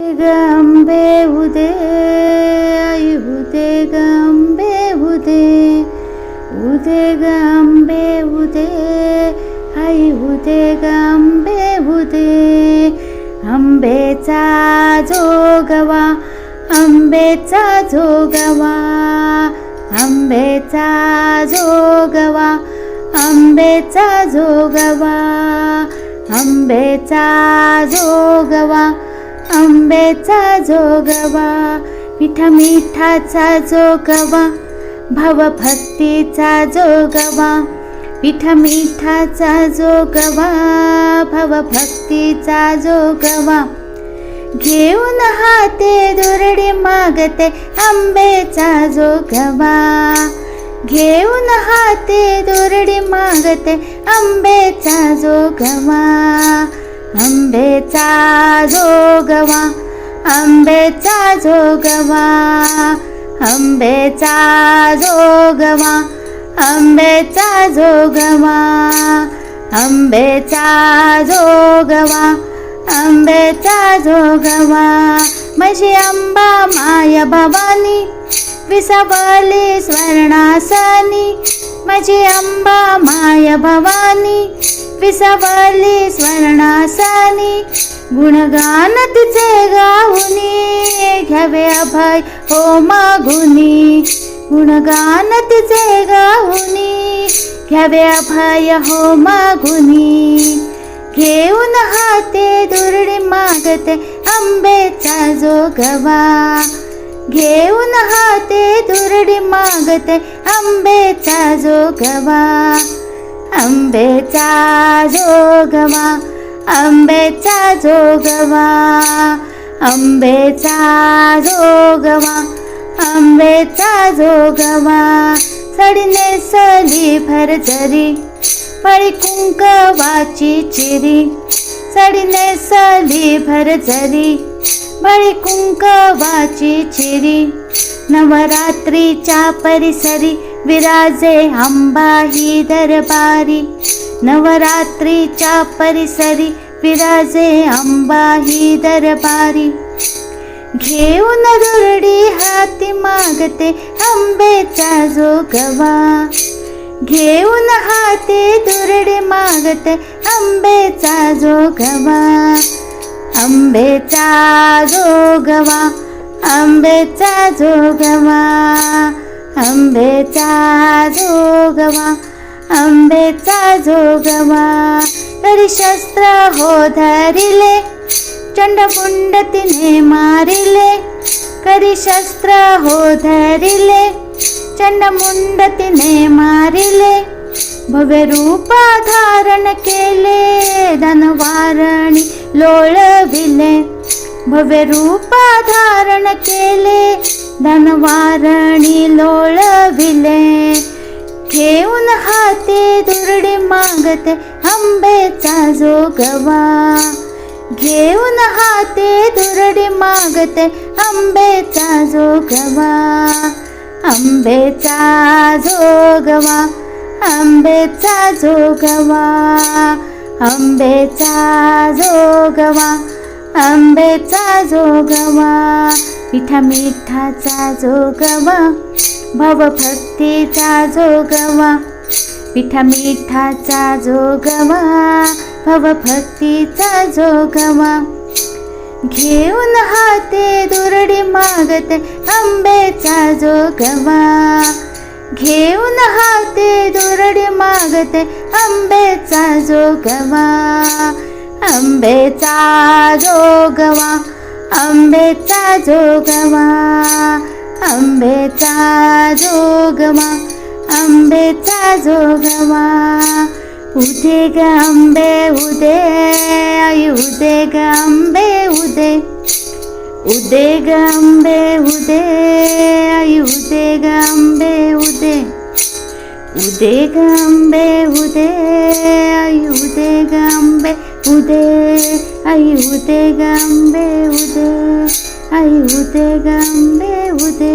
गंबे उदे आई उदे गंबे उदे उदे गंबे उदे आई उदे गंबे उदे आंबेचा जोगवा आंबेचा जोगवा आंबेचा जोगवा आंबेचा जोगवा आंबेचा जोगवा आंबेचा जोगवा मिठा मिठाचा जोगवा भवभक्तीचा जोगवा मिठा मिठाचा जोगवा भवभक्तीचा जोगवा. घेऊन हाते दुरडी मागते आंबेचा जोगवा. घेऊन हाते दुरडी मागते आंबेचा जोगवा. आंबेचा जोगवा आंबेचा जोगवा आंबेचा जोगवा आंबेचा जोगवा आंबेचा जोगवा आंबेचा जोगवा. माझी आंबा माय भवानी विसावली स्वर्णासनी. माझी आंबा माय भवानी विसावली स्वर्णासानी गुणगान तिचे गाऊनी. घ्यावे अभय हो मागुनी. गुणगान तिचे गाऊनी. घ्यावे अभय हो मागुनी. घेऊन हाते दुरडी मागते आंबेचा जोगवा. घेऊन हाते दुरडी मागते आंबेचा जोगवा. आंबेचा जोगवा आंबेचा जोगवा आंबेचा जोगवा आंबेचा जोगवा. सडीने सली भरझरी पळी कुंकवाची चिरी. सडीने सली भरझरी बळी कुंकवाची चिरी. नवरात्रीच्या परिसरी विराजे आंबा ही दरबारी नवरात्रीच्या परिसरी विराजे आंबा ही दरबारी. घेऊन दुरडी हाती मागते आंबेचा जोगवा. घेऊन हाती दुरडी मागते आंबेचा जोगवा. आंबेचा जोगवा आंबेचा जोगवा. आंबेचा जोगवा आंबेचा जोगवा. तरी शस्त्र हो धरिले चंडमुंड तिने मारिले. करी शस्त्र हो धरिले चंडमुंड तिने मारिले. भव्य रूप धारण केले धनवारणी लोळविले. भव्य रूप धारण केले धनवारणी लोळविले. घेऊन हाते दुरडी मागते आंबेचा जोगवा. घेऊन हाते दुरडी मागते आंबेचा जोगवा. आंबेचा जोगवा आंबेचा जोगवा आंबेचा जोगवा आंबेचा जोगवा. मिठा मिठाचा जोगवा भवभक्तीचा जोगवा. मिठा मिठाचा जोगवा भवभक्तीचा जोगवा. घेऊन हाते दुरडी मागते आंबेचा जोगवा. घेऊन हाते दुरडी मागते आंबेचा जोगवा. आंबेचा जोगवा. आंबेचा जोगवा आंबेचा जोगवा आंबेचा जोगवा. उदे ग आंबे उदे आई उदे ग आंबे उदे. उदे ग आंबे उदे आई उदे ग आंबे उदे. उदे ग आंबे उदे आई उदे ग आंबे उदे. आई उदे ग आंबे उदे आई उदे ग आंबे उदे